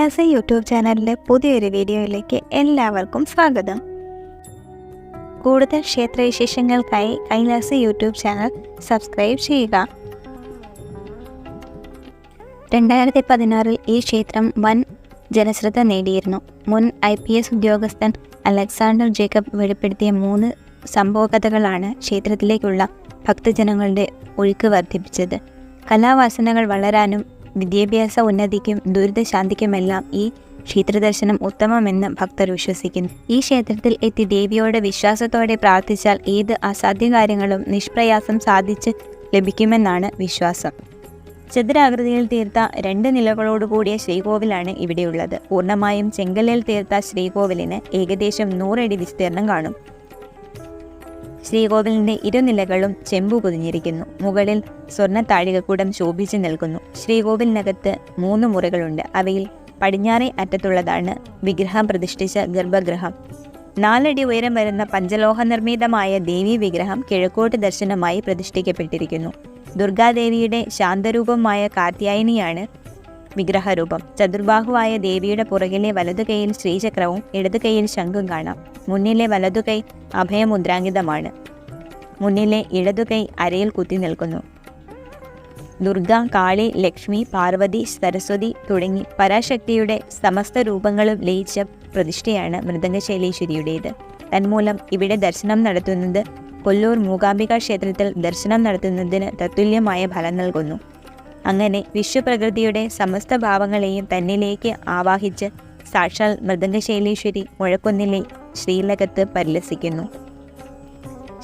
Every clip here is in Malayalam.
കൈലാസ യൂട്യൂബ് ചാനലിലെ പുതിയൊരു വീഡിയോയിലേക്ക് എല്ലാവർക്കും സ്വാഗതം. കൂടുതൽ ക്ഷേത്രവിശേഷങ്ങൾക്കായി കൈലാസ യൂട്യൂബ് ചാനൽ സബ്സ്ക്രൈബ് ചെയ്യുക. രണ്ടായിരത്തി പതിനാറിൽ ഈ ക്ഷേത്രം വൻ ജനശ്രദ്ധ നേടിയിരുന്നു. മുൻ ഐ പി എസ് ഉദ്യോഗസ്ഥൻ അലക്സാണ്ടർ ജേക്കബ് വെളിപ്പെടുത്തിയ മൂന്ന് സംഭവകഥകളാണ് ക്ഷേത്രത്തിലേക്കുള്ള ഭക്തജനങ്ങളുടെ ഒഴുക്ക് വർദ്ധിപ്പിച്ചത്. കലാവാസനകൾ വളരാനും വിദ്യാഭ്യാസ ഉന്നതിക്കും ദുരിതശാന്തിക്കുമെല്ലാം ഈ ക്ഷേത്രദർശനം ഉത്തമമെന്ന് ഭക്തർ വിശ്വസിക്കുന്നു. ഈ ക്ഷേത്രത്തിൽ എത്തി ദേവിയോട് വിശ്വാസത്തോടെ പ്രാർത്ഥിച്ചാൽ ഏത് അസാധ്യ കാര്യങ്ങളും നിഷ്പ്രയാസം സാധിച്ച് ലഭിക്കുമെന്നാണ് വിശ്വാസം. ചതുരാകൃതിയിൽ തീർത്ത രണ്ട് നിലകളോടുകൂടിയ ശ്രീകോവിലാണ് ഇവിടെയുള്ളത്. പൂർണമായും ചെങ്കല്ലിൽ തീർത്ത ശ്രീകോവിലിന് ഏകദേശം നൂറടി വിസ്തീർണം കാണും. ശ്രീകോവിലിന്റെ ഇരുനിലകളും ചെമ്പു പൊതിഞ്ഞിരിക്കുന്നു മുകളിൽ സ്വർണ താഴികക്കൂടം ശോഭിച്ചു നിൽക്കുന്നു. ശ്രീകോവിലിനകത്ത് മൂന്ന് മുറികളുണ്ട്. അവയിൽ പടിഞ്ഞാറേ അറ്റത്തുള്ളതാണ് വിഗ്രഹം പ്രതിഷ്ഠിച്ച ഗർഭഗൃഹം. നാലടി ഉയരം വരുന്ന പഞ്ചലോഹ നിർമ്മിതമായ ദേവീ വിഗ്രഹം കിഴക്കോട്ട് ദർശനമായി പ്രതിഷ്ഠിക്കപ്പെട്ടിരിക്കുന്നു. ദുർഗാദേവിയുടെ ശാന്തരൂപമായ കാത്യായനിയാണ് വിഗ്രഹരൂപം. ചതുർബാഹുവായ ദേവിയുടെ പുറകിലെ വലതു കൈയിൽ ശ്രീചക്രവും ഇടതു കൈയിൽ ശംഖും കാണാം. മുന്നിലെ വലതു കൈ അഭയമുദ്രാങ്കിതമാണ്. മുന്നിലെ ഇടതു കൈ അരയിൽ കുത്തി നിൽക്കുന്നു. ദുർഗ കാളി ലക്ഷ്മി പാർവതി സരസ്വതി തുടങ്ങി പരാശക്തിയുടെ സമസ്ത രൂപങ്ങളും ലയിച്ച പ്രതിഷ്ഠയാണ് മൃദംഗശൈലീശ്വരിയുടേത്. തന്മൂലം ഇവിടെ ദർശനം നടത്തുന്നത് കൊല്ലൂർ മൂകാംബിക ക്ഷേത്രത്തിൽ ദർശനം നടത്തുന്നതിന് തത്തുല്യമായ ഫലം നൽകുന്നു. അങ്ങനെ വിശ്വപ്രകൃതിയുടെ സമസ്ത ഭാവങ്ങളെയും തന്നിലേക്ക് ആവാഹിച്ച് സാക്ഷാൽ മൃദംഗശൈലീശ്വരി മുഴക്കുന്നിലെ ശ്രീലകത്ത് പരിലസിക്കുന്നു.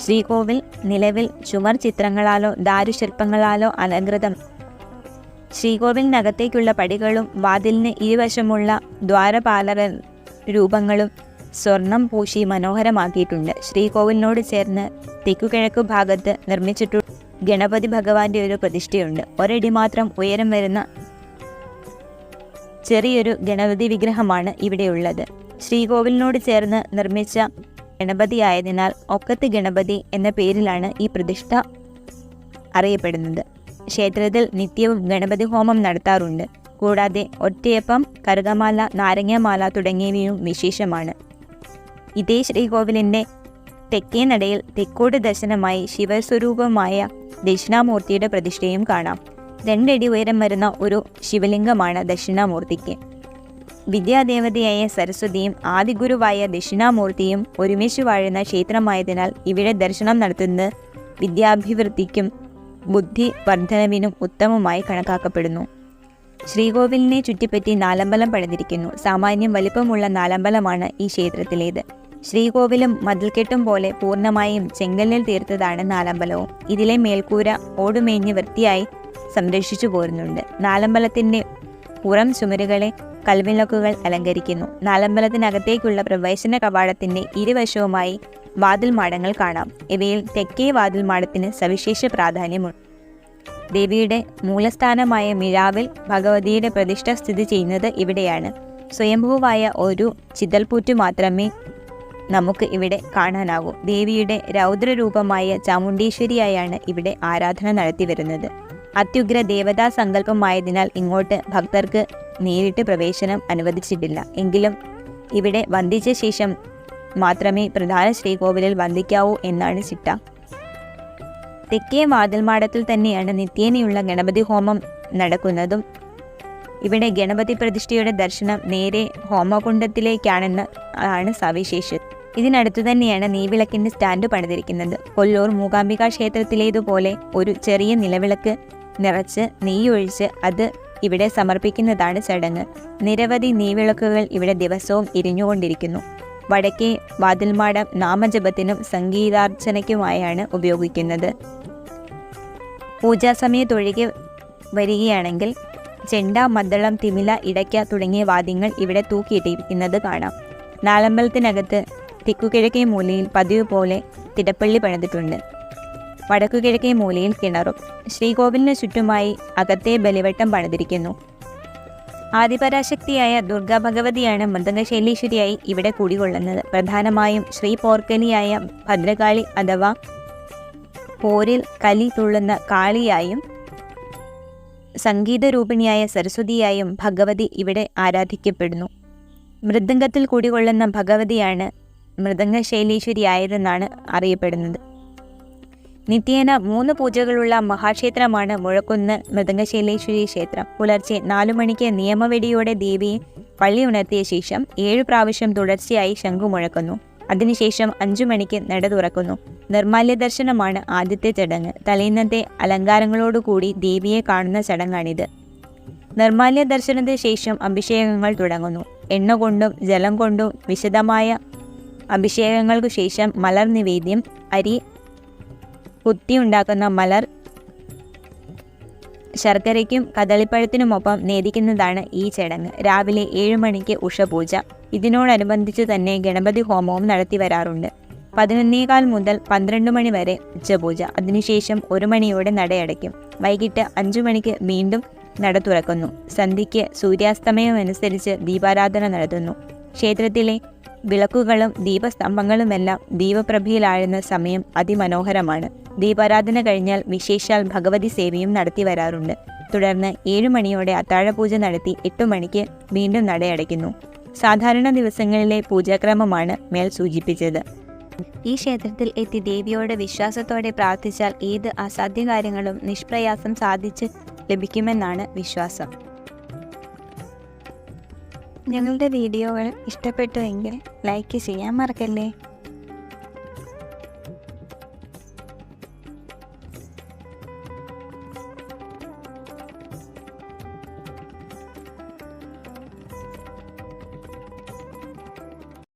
ശ്രീകോവിൽ നിലവിൽ ചുമർ ചിത്രങ്ങളാലോ ദാരുശില്പങ്ങളാലോ അലങ്കൃതം ശ്രീകോവിലിനകത്തേക്കുള്ള പടികളും വാതിലിന് ഇരുവശമുള്ള ദ്വാരപാലക രൂപങ്ങളും സ്വർണം പൂശി മനോഹരമാക്കിയിട്ടുണ്ട്. ശ്രീകോവിലിനോട് ചേർന്ന് തെക്കുകിഴക്കു ഭാഗത്ത് നിർമ്മിച്ചിട്ടുള്ള ഗണപതി ഭഗവാന്റെ ഒരു പ്രതിഷ്ഠയുണ്ട്. ഒരടി മാത്രം ഉയരം വരുന്ന ചെറിയൊരു ഗണപതി വിഗ്രഹമാണ് ഇവിടെയുള്ളത് ശ്രീകോവിലിനോട് ചേർന്ന് നിർമ്മിച്ച ഗണപതി ആയതിനാൽ ഒക്കത്ത് ഗണപതി എന്ന പേരിലാണ് ഈ പ്രതിഷ്ഠ അറിയപ്പെടുന്നത്. ക്ഷേത്രത്തിൽ നിത്യവും ഗണപതി ഹോമം നടത്താറുണ്ട്. കൂടാതെ ഒറ്റയപ്പം കറുകമാല നാരങ്ങമാല തുടങ്ങിയവയും വിശേഷമാണ്. ഇതേ ശ്രീകോവിലിന്റെ തെക്കേ നടയിൽ തെക്കോട്ട് ദർശനമായി ശിവസ്വരൂപമായ ദക്ഷിണാമൂർത്തിയുടെ പ്രതിഷ്ഠയും കാണാം. രണ്ടടി ഉയരം വരുന്ന ഒരു ശിവലിംഗമാണ് ദക്ഷിണാമൂർത്തിക്ക്. വിദ്യാദേവതയായ സരസ്വതിയും ആദിഗുരുവായ ദക്ഷിണാമൂർത്തിയും ഒരുമിച്ച് വാഴുന്ന ക്ഷേത്രമായതിനാൽ ഇവിടെ ദർശനം നടത്തുന്നത് വിദ്യാഭിവൃദ്ധിക്കും ബുദ്ധി വർധനവിനും ഉത്തമമായി കണക്കാക്കപ്പെടുന്നു. ശ്രീകോവിലിനെ ചുറ്റിപ്പറ്റി നാലമ്പലം പണിതിരിക്കുന്നു. സാമാന്യം വലിപ്പമുള്ള നാലമ്പലമാണ് ഈ ക്ഷേത്രത്തിലേത്. ശ്രീകോവിലും മതിൽക്കെട്ടും പോലെ പൂർണമായും ചെങ്കല്ലിൽ തീർത്തതാണ് നാലമ്പലവും. ഇതിലെ മേൽക്കൂര ഓടുമേഞ്ഞ് വൃത്തിയായി സംരക്ഷിച്ചു പോരുന്നുണ്ട്. നാലമ്പലത്തിന്റെ പുറം ചുമരുകളെ കൽവിളക്കുകൾ അലങ്കരിക്കുന്നു. നാലമ്പലത്തിനകത്തേക്കുള്ള പ്രവേശന കവാടത്തിന്റെ ഇരുവശവുമായി വാതിൽമാടങ്ങൾ കാണാം. ഇവയിൽ തെക്കേ വാതിൽമാടത്തിന് സവിശേഷ പ്രാധാന്യമുണ്ട്. ദേവിയുടെ മൂലസ്ഥാനമായ മിഴാവിൽ ഭഗവതിയുടെ പ്രതിഷ്ഠ സ്ഥിതി ചെയ്യുന്നത് ഇവിടെയാണ്. സ്വയംഭൂവായ ഒരു ചിതൽപൂറ്റ് മാത്രമേ നമുക്ക് ഇവിടെ കാണാനാവൂ ദേവിയുടെ രൗദ്രരൂപമായ ചാമുണ്ടീശ്വരിയായാണ് ഇവിടെ ആരാധന നടത്തി വരുന്നത്. അത്യുഗ്ര ദേവതാ സങ്കല്പമായതിനാൽ ഇങ്ങോട്ട് ഭക്തർക്ക് നേരിട്ട് പ്രവേശനം അനുവദിച്ചിട്ടില്ല. എങ്കിലും ഇവിടെ വന്ദിച്ച ശേഷം മാത്രമേ പ്രധാന ശ്രീകോവിലിൽ വന്ദിക്കാവൂ എന്നാണ് ചിട്ട. തെക്കേ വാതിൽമാടത്തിൽ തന്നെയാണ് നിത്യേനയുള്ള ഗണപതി ഹോമം നടക്കുന്നതും. ഇവിടെ ഗണപതി പ്രതിഷ്ഠയുടെ ദർശനം നേരെ ഹോമകുണ്ടത്തിലേക്കാണെന്ന് ആണ് സവിശേഷം ഇതിനടുത്തു തന്നെയാണ് നെയ്വിളക്കിന്റെ സ്റ്റാൻഡ് പണിതിരിക്കുന്നത്. കൊല്ലൂർ മൂകാംബിക ക്ഷേത്രത്തിലേതുപോലെ ഒരു ചെറിയ നിലവിളക്ക് നിറച്ച് നെയ്യൊഴിച്ച് അത് ഇവിടെ സമർപ്പിക്കുന്നതാണ് ചടങ്ങ്. നിരവധി നെയ്വിളക്കുകൾ ഇവിടെ ദിവസവും ഇരിഞ്ഞുകൊണ്ടിരിക്കുന്നു. വടക്കേ വാതിൽമാടം നാമജപത്തിനും സംഗീതാർച്ചനയ്ക്കുമായാണ് ഉപയോഗിക്കുന്നത്. പൂജാസമയത്തൊഴികെ വരികയാണെങ്കിൽ ചെണ്ട മദ്ദളം തിമില ഇടയ്ക്ക തുടങ്ങിയ വാദ്യങ്ങൾ ഇവിടെ തൂക്കിയിട്ടിരിക്കുന്നത് കാണാം. നാലമ്പലത്തിനകത്ത് തെക്കുകിഴക്കേ മൂലയിൽ പതിവ് പോലെ തിടപ്പള്ളി പണിതിട്ടുണ്ട്. വടക്കുകിഴക്കേ മൂലയിൽ കിണറും ശ്രീകോവിലിന് ചുറ്റുമായി അകത്തെ ബലിവട്ടം പണിതിരിക്കുന്നു. ആദിപരാശക്തിയായ ദുർഗാ ഭഗവതിയാണ് മൃദംഗശൈലീശ്വരിയായി ഇവിടെ കുടികൊള്ളുന്നത്. പ്രധാനമായും ശ്രീ പോർക്കലിയായ ഭദ്രകാളി അഥവാ പോരിൽ കലി തുള്ളുന്ന കാളിയായും സംഗീതരൂപിണിയായ സരസ്വതിയായും ഭഗവതി ഇവിടെ ആരാധിക്കപ്പെടുന്നു. മൃദംഗത്തിൽ കുടികൊള്ളുന്ന ഭഗവതിയാണ് മൃദംഗശൈലീശ്വരിയായതെന്നാണ് അറിയപ്പെടുന്നത്. നിത്യേന മൂന്ന് പൂജകളുള്ള മഹാക്ഷേത്രമാണ് മുഴക്കുന്ന് മൃദംഗശൈലേശ്വരി ക്ഷേത്രം. പുലർച്ചെ നാലു മണിക്ക് നിയമവെടിയോടെ ദേവിയെ പള്ളി ഉണർത്തിയ ശേഷം ഏഴു പ്രാവശ്യം തുടർച്ചയായി ശംഖു മുഴക്കുന്നു. അതിനുശേഷം അഞ്ചു മണിക്ക് നട തുറക്കുന്നു. നിർമാല്യ ദർശനമാണ് ആദ്യത്തെ ചടങ്ങ്. തലേന്നത്തെ അലങ്കാരങ്ങളോടുകൂടി ദേവിയെ കാണുന്ന ചടങ്ങാണിത്. നിർമാല്യ ദർശനത്തിന് ശേഷം അഭിഷേകങ്ങൾ തുടങ്ങുന്നു. എണ്ണ കൊണ്ടും ജലം കൊണ്ടും വിശദമായ അഭിഷേകങ്ങൾക്കു ശേഷം മലർ നിവേദ്യം അരി കുത്തിയുണ്ടാക്കുന്ന മലർ ശർക്കരയ്ക്കും കദളിപ്പഴത്തിനുമൊപ്പം നേദിക്കുന്നതാണ് ഈ ചടങ്ങ്. രാവിലെ ഏഴ് മണിക്ക് ഉഷപൂജ. ഇതിനോടനുബന്ധിച്ച് തന്നെ ഗണപതി ഹോമവും നടത്തി വരാറുണ്ട്. പതിനൊന്നേകാൽ മുതൽ പന്ത്രണ്ട് മണി വരെ ഉച്ചപൂജ. അതിനുശേഷം ഒരു മണിയോടെ നടയടയ്ക്കും വൈകിട്ട് അഞ്ചു മണിക്ക് വീണ്ടും നട തുറക്കുന്നു. സന്ധ്യയ്ക്ക് സൂര്യാസ്തമയം അനുസരിച്ച് ദീപാരാധന നടത്തുന്നു. ക്ഷേത്രത്തിലെ വിളക്കുകളും ദീപസ്തംഭങ്ങളുമെല്ലാം ദീപപ്രഭയിലാഴുന്ന സമയം അതിമനോഹരമാണ്. ദീപാരാധന കഴിഞ്ഞാൽ വിശേഷാൽ ഭഗവതി സേവയും നടത്തി വരാറുണ്ട്. തുടർന്ന് ഏഴു മണിയോടെ അത്താഴപൂജ നടത്തി എട്ടു മണിക്ക് വീണ്ടും നടയടയ്ക്കുന്നു. സാധാരണ ദിവസങ്ങളിലെ പൂജാക്രമമാണ് മേൽ സൂചിപ്പിച്ചത്. ഈ ക്ഷേത്രത്തിൽ എത്തി ദേവിയോട് വിശ്വാസത്തോടെ പ്രാർത്ഥിച്ചാൽ ഏത് അസാധ്യ കാര്യങ്ങളും നിഷ്പ്രയാസം സാധിച്ച് ലഭിക്കുമെന്നാണ് വിശ്വാസം. ഞങ്ങളുടെ വീഡിയോകൾ ഇഷ്ടപ്പെട്ടുവെങ്കിൽ ലൈക്ക് ചെയ്യാൻ മറക്കല്ലേ?